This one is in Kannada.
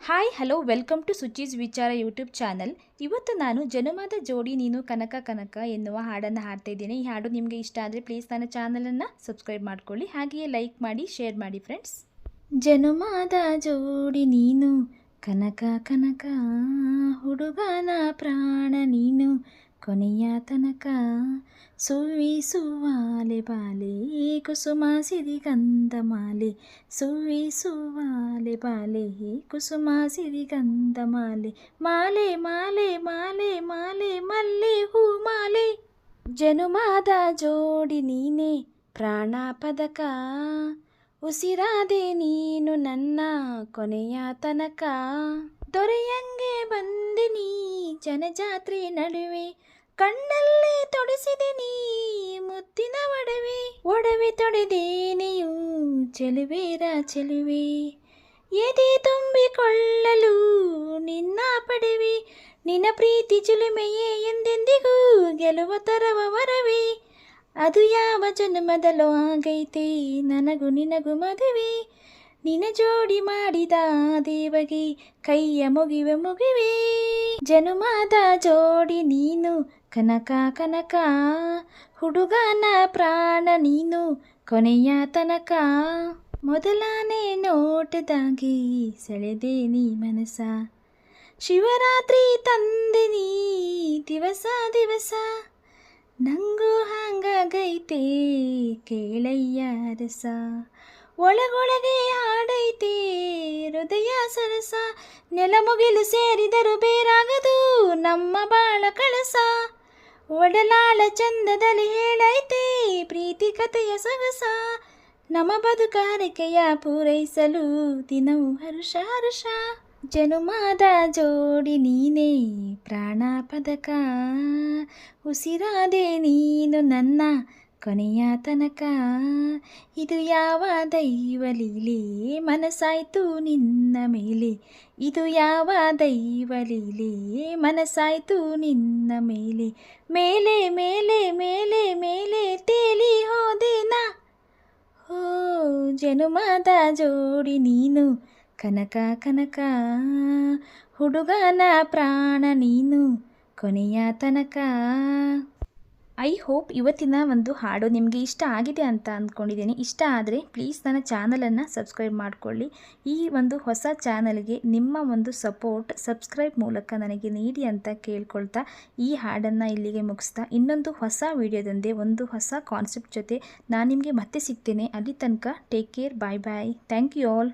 Hi hello welcome to Suchi's Vichara YouTube channel ಇವತ್ತು ನಾನು ಜನುಮಾದ ಜೋಡಿ ನೀನು ಕನಕ ಕನಕ ಎನ್ನುವ ಹಾಡನ್ನು ಹಾಡ್ತಾ ಇದ್ದೀನಿ. ಈ ಹಾಡು ನಿಮಗೆ ಇಷ್ಟ ಆದರೆ ಪ್ಲೀಸ್ ನನ್ನ ಚಾನಲನ್ನು ಸಬ್ಸ್ಕ್ರೈಬ್ ಮಾಡ್ಕೊಳ್ಳಿ. ಹಾಗೆಯೇ ಲೈಕ್ ಮಾಡಿ ಶೇರ್ ಮಾಡಿ ಫ್ರೆಂಡ್ಸ್ ಜನುಮಾದ ಜೋಡಿ ನೀನು ಕನಕ ಕನಕ ಹುಡುಗನ ಪ್ರಾಣ ನೀನು ಕೊನೆಯ ತನಕ ಸುವಿಸುವಾಲೆ ಬಾಲೆ ಕುಸುಮ ಸಿರಿಗಂಧ ಮಾಲೆ ಸುವಿಸುವಾಲೆ ಬಾಲೆ ಕುಸುಮ ಸಿರಿಗಂಧ ಮಾಲೆ ಮಾಲೆ ಮಾಲೆ ಮಾಲೆ ಮಾಲೆ ಮಲ್ಲೆ ಹೂ ಮಾಲೆ ಜನುಮಾದ ಜೋಡಿ ನೀನೆ ಪ್ರಾಣ ಪದಕ ಉಸಿರಾದೆ ನೀನು ನನ್ನ ಕೊನೆಯ ತನಕ ದೊರೆಯಂಗೆ ಬಂದೆ ನೀ ಜನಜಾತ್ರೆ ನಡುವೆ ಕಣ್ಣಲ್ಲೇ ತೊಡಿಸಿದೆ ನೀ, ಮುತ್ತಿನ ಒಡವೆ ಒಡವೆ ತೊಡೆದೇನೆಯು ಚೆಲುವೇರ ಚೆಲುವೆ. ಎದೆ ತುಂಬಿಕೊಳ್ಳಲು ನಿನ್ನ ಪಡೆವೆ, ನಿನ್ನ ಪ್ರೀತಿ ಚಿಲುಮೆಯೇ ಎಂದೆಂದಿಗೂ ಗೆಲುವ ತರವ ವರವೇ. ಅದು ಯಾವ ಜನ್ಮದಲ್ಲೋ ಆಗೈತೆ, ನನಗೂ ನಿನಗೂ ಮದುವೆ. ನಿನ ಜೋಡಿ ಮಾಡಿದ ದೇವಗೆ ಕೈಯ ಮುಗಿವೆ ಮುಗಿವೆ. ಜನುಮಾದ ಜೋಡಿ ನೀನು ಕನಕ ಕನಕ, ಹುಡುಗನ ಪ್ರಾಣ ನೀನು ಕೊನೆಯ ತನಕ. ಮೊದಲನೇ ನೋಟದಾಗಿ ಸೆಳೆದೆ ನೀ ಮನಸ. ಶಿವರಾತ್ರಿ ತಂದೆ ನೀ ದಿವಸ ದಿವಸ. ನಂಗೂ ಹಂಗಾಗೈತೆ ಕೇಳಯ್ಯ ರಸ ಒಳಗೊಳಗೆ ಹಾಡೈತೆ ಹೃದಯ ಸರಸ. ನೆಲಮುಗಿಲು ಸೇರಿದರು ಬೇರಾಗದು ನಮ್ಮ ಬಾಳ ಕಳಸ. ಒಡಲಾಳ ಚಂದದಲ್ಲಿ ಹೇಳೈತೆ, ಪ್ರೀತಿ ಕಥೆಯ ಸೊಗಸ ನಮ್ಮ ಬದುಕಾರಿಕೆಯ ಪೂರೈಸಲು ದಿನವು ಹರುಷ ಹರುಷ ಜನುಮಾದ ಜೋಡಿ ನೀನೇ ಪ್ರಾಣ ಪದಕ ಉಸಿರಾದೆ ನೀನು ನನ್ನ ಕೊನೆಯ ತನಕ ಇದು ಯಾವ ದೈವ ಲೀಲೆ? ಮನಸ್ಸಾಯ್ತು ನಿನ್ನ ಮೇಲೆ. ಇದು ಯಾವ ದೈವ ಲೀಲೆ? ಮನಸ್ಸಾಯ್ತು ನಿನ್ನ ಮೇಲೆ. ಮೇಲೆ ಮೇಲೆ ಮೇಲೆ ಮೇಲೆ ತೇಲಿ ಹೋದೆನಾ? ಹೋ ಜನುಮದ ಜೋಡಿ ನೀನು. ಕನಕ ಕನಕ, ಹುಡುಗನ ಪ್ರಾಣ ನೀನು. ಕೊನೆಯ ತನಕ ಐ ಹೋಪ್ ಇವತ್ತಿನ ಒಂದು ಹಾಡು ನಿಮಗೆ ಇಷ್ಟ ಆಗಿದೆ ಅಂತ ಅಂದ್ಕೊಂಡಿದ್ದೀನಿ. ಇಷ್ಟ ಆದರೆ ಪ್ಲೀಸ್ ನನ್ನ ಚಾನಲನ್ನು ಸಬ್ಸ್ಕ್ರೈಬ್ ಮಾಡಿಕೊಳ್ಳಿ. ಈ ಒಂದು ಹೊಸ ಚಾನಲ್ಗೆ ನಿಮ್ಮ ಒಂದು ಸಪೋರ್ಟ್ ಸಬ್ಸ್ಕ್ರೈಬ್ ಮೂಲಕ ನನಗೆ ನೀಡಿ ಅಂತ ಕೇಳ್ಕೊಳ್ತಾ ಈ ಹಾಡನ್ನು ಇಲ್ಲಿಗೆ ಮುಗಿಸ್ತಾ ಇನ್ನೊಂದು ಹೊಸ ವಿಡಿಯೋದಂದೇ ಒಂದು ಹೊಸ ಕಾನ್ಸೆಪ್ಟ್ ಜೊತೆ ನಾನು ನಿಮಗೆ ಮತ್ತೆ ಸಿಗ್ತೇನೆ. ಅಲ್ಲಿ ತನಕ take care bye bye thank you all